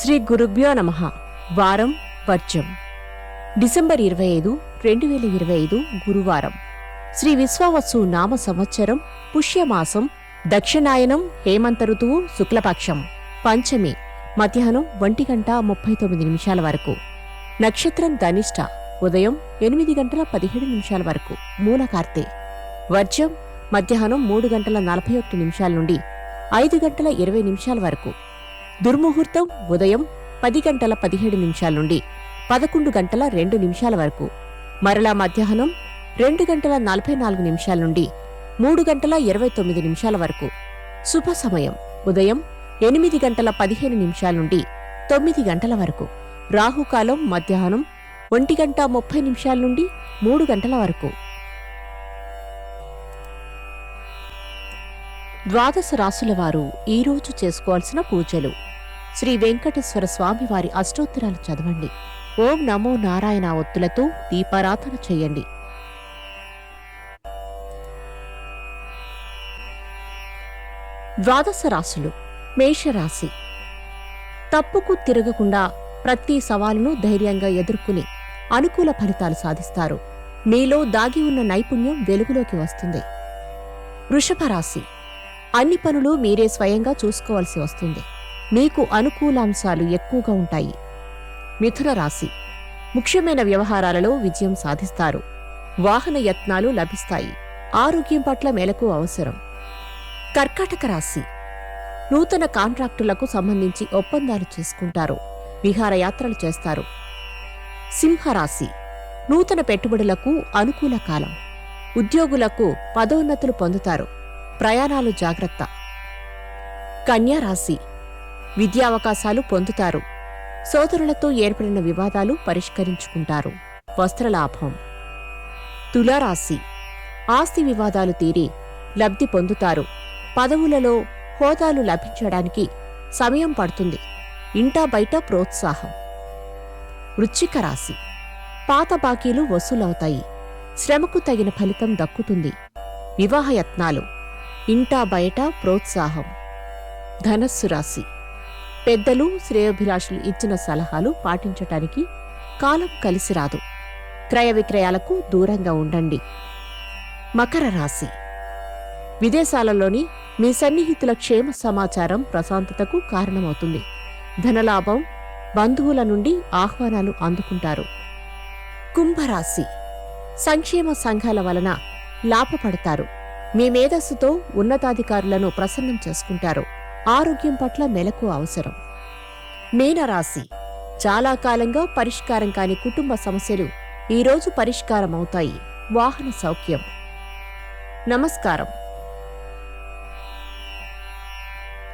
శ్రీ గురుభ్యో నమ. వారం వర్జం డిసెంబర్ ఇరవై ఐదు రెండు వేల ఇరవై ఐదు గురువారం. శ్రీ విశ్వావసు నామ సంవత్సరం పుష్యమాసం దక్షిణాయనం హేమంత ఋతువు శుక్లపక్షం పంచమి మధ్యాహ్నం ఒంటి గంట ముప్పై తొమ్మిది నిమిషాల వరకు. నక్షత్రం ధనిష్ట ఉదయం ఎనిమిది గంటల పదిహేడు నిమిషాల వరకు. మూలకార్తె వర్జం మధ్యాహ్నం మూడు గంటల నలభై ఒకటి నిమిషాల నుండి ఐదు గంటల ఇరవై నిమిషాల వరకు. దుర్ముహూర్తం ఉదయం పది గంటల పదిహేడు నిమిషాల నుండి పదకొండు గంటల రెండు నిమిషాల వరకు. మరలా మధ్యాహ్నం రెండు గంటల నలభై నాలుగు నిమిషాల నుండి మూడు గంటల ఇరవై తొమ్మిది నిమిషాల వరకు. శుభ సమయం ఉదయం ఎనిమిది గంటల పదిహేను నిమిషాల నుండి తొమ్మిది గంటల వరకు. రాహుకాలం మధ్యాహ్నం ఒంటి గంట ముప్పై నిమిషాల నుండి మూడు గంటల వరకు. ద్వాదశ రాసుల వారు ఈరోజు చేసుకోవాల్సిన పూజలు. శ్రీ వెంకటేశ్వర స్వామి వారి అష్టోత్తరాలు చదవండి. ఓం నమో నారాయణ ఒత్తులతో దీపారాధన చేయండి. ద్వాదశ రాశులు మేషరాశి. తప్పుకు తిరగకుండా ప్రతి సవాలును ధైర్యంగా ఎదుర్కొని అనుకూల ఫలితాలు సాధిస్తారు. మీలో దాగి ఉన్న నైపుణ్యం వెలుగులోకి వస్తుంది. వృషభ రాశి అన్ని పనులు మీరే స్వయంగా చూసుకోవాల్సి వస్తుంది. మీకు అనుకూలాంశాలు ఎక్కువగా ఉంటాయి. మిథున రాశి. ముఖ్యమైన వ్యవహారాలలో విజయం సాధిస్తారు. వాహన యత్నాలు లభిస్తాయి. ఆరోగ్యం పట్ల మేలకు అవసరం. కర్కాటక రాశి. నూతన కాంట్రాక్టులకు సంబంధించి ఒప్పందాలు చేసుకుంటారు. విహారయాత్రలు చేస్తారు. సింహరాశి. నూతన పెట్టుబడులకు అనుకూల కాలం. ఉద్యోగులకు పదోన్నతులు పొందుతారు. ప్రయాణాలు జాగ్రత్త. కన్యారాశి విద్యావకాశాలు పొందుతారు. సోదరులతో ఏర్పడిన వివాదాలు పరిష్కరించుకుంటారు. వస్త్రలాభం. తులారాశి. ఆస్తి వివాదాలు తీరి లబ్ధి పొందుతారు. పదవులలో హోదాలు లభించడానికి సమయం పడుతుంది. ఇంటా బయట ప్రోత్సాహం. వృచ్చిక రాశి. పాత బాకీలు వసూలవుతాయి. శ్రమకు తగిన ఫలితం దక్కుతుంది. వివాహయత్నాలు. ఇంటా బయట ప్రోత్సాహం. ధనస్సు రాశి. పెద్దలు శ్రేయోభిలాషులు ఇచ్చిన సలహాలు పాటించటానికి కాలం కలిసి రాదు. క్రయ విక్రయాలకు దూరంగా ఉండండి. మకర రాశి. విదేశాలలోని మీ సన్నిహితుల క్షేమ సమాచారం ప్రశాంతతకు కారణమవుతుంది. ధనలాభం బంధువుల నుండి ఆహ్వానాలు అందుకుంటారు. కుంభరాశి. సంక్షేమ సంఘాల వలన లాభపడతారు. మీ మేధస్సుతో ఉన్నతాధికారులను ప్రసన్నం చేసుకుంటారు. ఆరోగ్యం పట్ల మెలకు అవసరం. మీనరాశి. చాలా కాలంగా పరిష్కారం కాని కుటుంబ సమస్యలు ఈరోజు పరిష్కారమవుతాయి. వాహన సౌఖ్యం. నమస్కారం.